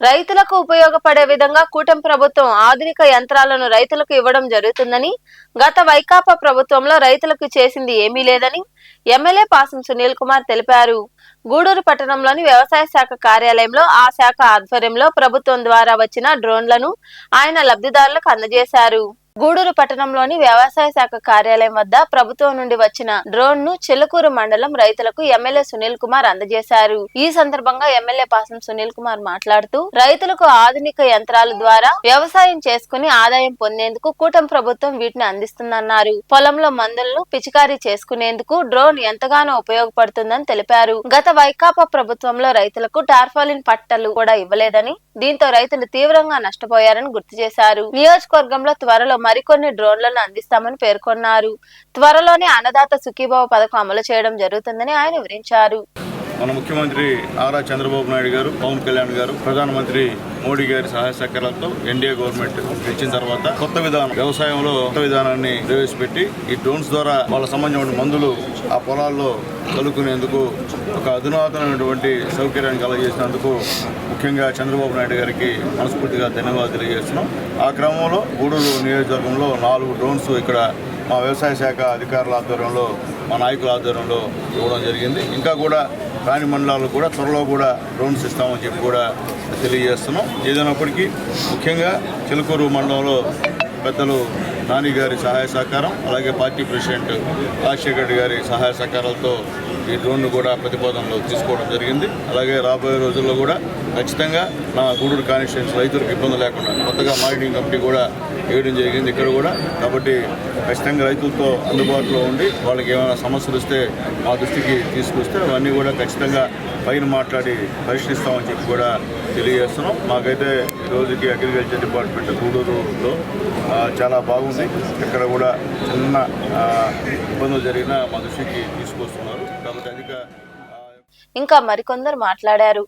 రైతులకు ఉపయోగపడే విధంగా కూటమి ప్రభుత్వం ఆధునిక యంత్రాలను రైతులకు ఇవ్వడం జరుగుతుందని గత వైకాపా ప్రభుత్వంలో రైతులకు చేసింది ఏమీ లేదని ఎమ్మెల్యే పాసం సునీల్ కుమార్ తెలిపారు. గూడూరు పట్టణంలోని వ్యవసాయ శాఖ కార్యాలయంలో ఆ శాఖ ఆధ్వర్యంలో ప్రభుత్వం ద్వారా వచ్చిన డ్రోన్లను ఆయన లబ్ధిదారులకు అందజేశారు. గూడూరు పట్టణంలోని వ్యవసాయ శాఖ కార్యాలయం వద్ద ప్రభుత్వం నుండి వచ్చిన డ్రోన్ను చిలుకూరు మండలం రైతులకు ఎమ్మెల్యే సునీల్ కుమార్ అందజేశారు. ఈ సందర్భంగా ఎమ్మెల్యే పాసం సునీల్ కుమార్ మాట్లాడుతూ రైతులకు ఆధునిక యంత్రాల ద్వారా వ్యవసాయం చేసుకుని ఆదాయం పొందేందుకు కూటమి ప్రభుత్వం వీటిని అందిస్తుందన్నారు. పొలంలో మందులను పిచికారీ చేసుకునేందుకు డ్రోన్ ఎంతగానో ఉపయోగపడుతుందని తెలిపారు. గత వైకాపా ప్రభుత్వంలో రైతులకు టార్ఫాలిన్ పట్టలు కూడా ఇవ్వలేదని దీంతో రైతులు తీవ్రంగా నష్టపోయారని గుర్తు చేశారు. నియోజకవర్గంలో త్వరలో మరికొన్ని డ్రోన్లను అందిస్తామని పేర్కొన్నారు. త్వరలోనే అన్నదాత సుఖీభావ పథకం అమలు చేయడం జరుగుతుందని ఆయన వివరించారు. మన ముఖ్యమంత్రి నారా చంద్రబాబు నాయుడు గారు పవన్ కళ్యాణ్ గారు ప్రధానమంత్రి మోడీ గారి సహాయ సహకారాలతో ఎన్డీఏ గవర్నమెంట్ తెచ్చిన తర్వాత కొత్త విధానం వ్యవసాయంలో కొత్త విధానాన్ని ప్రవేశపెట్టి ఈ డ్రోన్స్ ద్వారా వాళ్ళ సంబంధించిన మందులు ఆ పొలాల్లో చల్లుకునేందుకు ఒక అధునాతనమైనటువంటి సౌకర్యాన్ని కలగజేసినందుకు ముఖ్యంగా చంద్రబాబు నాయుడు గారికి మనస్ఫూర్తిగా ధన్యవాదాలు తెలియజేస్తున్నాం. ఆ క్రమంలో గూడూరు నియోజకవర్గంలో నాలుగు డ్రోన్స్ ఇక్కడ మా వ్యవసాయ శాఖ అధికారుల ఆధ్వర్యంలో మా నాయకుల ఆధ్వర్యంలో ఇవ్వడం జరిగింది. ఇంకా కూడా కాని మండలాల్లో కూడా త్వరలో కూడా డ్రోన్స్ ఇస్తామని చెప్పి కూడా తెలియజేస్తున్నాం. ఏదైనప్పటికీ ముఖ్యంగా చిలుకూరు మండలంలో పెద్దలు నాని గారి సహాయ సహకారం అలాగే పార్టీ ప్రెసిడెంట్ రాజశేఖర్ రెడ్డి గారి సహాయ సహకారాలతో ఈ డ్రోన్ను కూడా ప్రతిపాదనలో తీసుకోవడం జరిగింది. అలాగే రాబోయే రోజుల్లో కూడా ఖచ్చితంగా నా గూడూరు కాన్స్టిట్యూన్స్ రైతులకు ఇబ్బంది లేకుండా కొత్తగా మార్కెటింగ్ కమిటీ కూడా వేయడం జరిగింది ఇక్కడ కూడా. కాబట్టి ఖచ్చితంగా రైతులతో అందుబాటులో ఉండి వాళ్ళకి ఏమైనా సమస్యలు వస్తే మా దృష్టికి తీసుకొస్తే అవన్నీ కూడా ఖచ్చితంగా పైన మాట్లాడి పరిష్కరిస్తామని చెప్పి కూడా తెలియజేస్తున్నాం. మాకైతే ఈ రోజుకి అగ్రికల్చర్ డిపార్ట్మెంట్ గూడూరులో ఆ, చాలా బాగుంది. ఇక్కడ కూడా చిన్న ఇబ్బందులు జరిగినా మా దృష్టికి తీసుకొస్తున్నారు. కాబట్టి అధిక ఇంకా మరికొందరు మాట్లాడారు.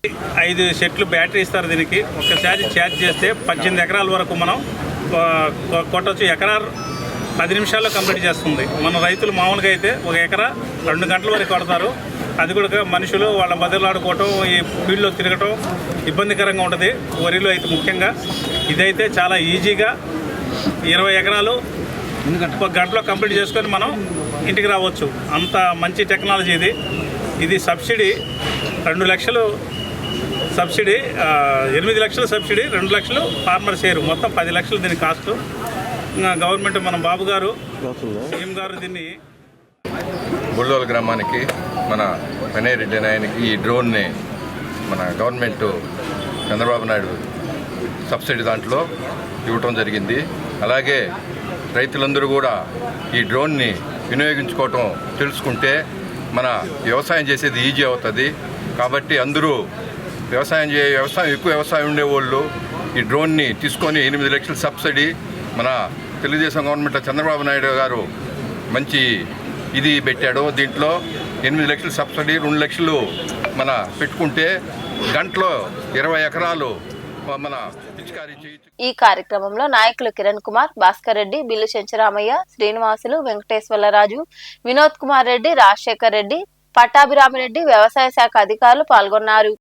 ఐదు సెట్లు బ్యాటరీ ఇస్తారు దీనికి. ఒకసారి ఛార్జ్ చేస్తే పద్దెనిమిది ఎకరాల వరకు మనం కొట్టొచ్చు ఎకరా పది నిమిషాల్లో కంప్లీట్ చేస్తుంది. మన రైతులు మామూలుగా అయితే ఒక ఎకరా రెండు గంటల వరకు కొడతారు. అది కూడా మనుషులు వాళ్ళ బదులాడుకోవటం ఈ ఫీల్డ్లో తిరగటం ఇబ్బందికరంగా ఉంటుంది. వరిలో అయితే ముఖ్యంగా ఇదైతే చాలా ఈజీగా ఇరవై ఎకరాలు ఒక గంటలో కంప్లీట్ చేసుకొని మనం ఇంటికి రావచ్చు. అంత మంచి టెక్నాలజీ ఇది. ఇది సబ్సిడీ రెండు లక్షలు సబ్సిడీ ఎనిమిది లక్షల సబ్సిడీ రెండు లక్షలు ఫార్మర్ షేర్. మొత్తం పది లక్షలు దీని కాస్ట్. ఇంకా గవర్నమెంట్ మన బాబు గారు సీఎం గారు దీన్ని గుళ్ళోల గ్రామానికి మన రెడ్డి నాయనకి ఈ డ్రోన్ని మన గవర్నమెంట్ చంద్రబాబు నాయుడు సబ్సిడీ దాంట్లో ఇవ్వటం జరిగింది. అలాగే రైతులందరూ కూడా ఈ డ్రోన్ని వినియోగించుకోవటం తెలుసుకుంటే మన వ్యవసాయం చేసేది ఈజీ అవుతుంది. కాబట్టి అందరూ వ్యవసాయం చేయ వ్యవసాయం ఎక్కువ వ్యవసాయం ఉండేవాళ్ళు ఈ డ్రోన్ని తీసుకొని ఎనిమిది లక్షల సబ్సిడీ మన తెలుగుదేశం గవర్నమెంట్ చంద్రబాబు నాయుడు గారు మంచి ఇది పెట్టాడు. దీంట్లో ఎనిమిది లక్షల సబ్సిడీ రెండు లక్షలు మన పెట్టుకుంటే గంటలో ఇరవై ఎకరాలు మన పిచికారీ ఈ కార్యక్రమంలో నాయకులు కిరణ్ కుమార్ భాస్కర్ రెడ్డి బిల్లు చెంచరామయ్య శ్రీనివాసులు వెంకటేశ్వరరాజు వినోద్ కుమార్ రెడ్డి రాజశేఖర్ రెడ్డి పట్టాభిరామిరెడ్డి వ్యవసాయ శాఖ అధికారులు పాల్గొన్నారు.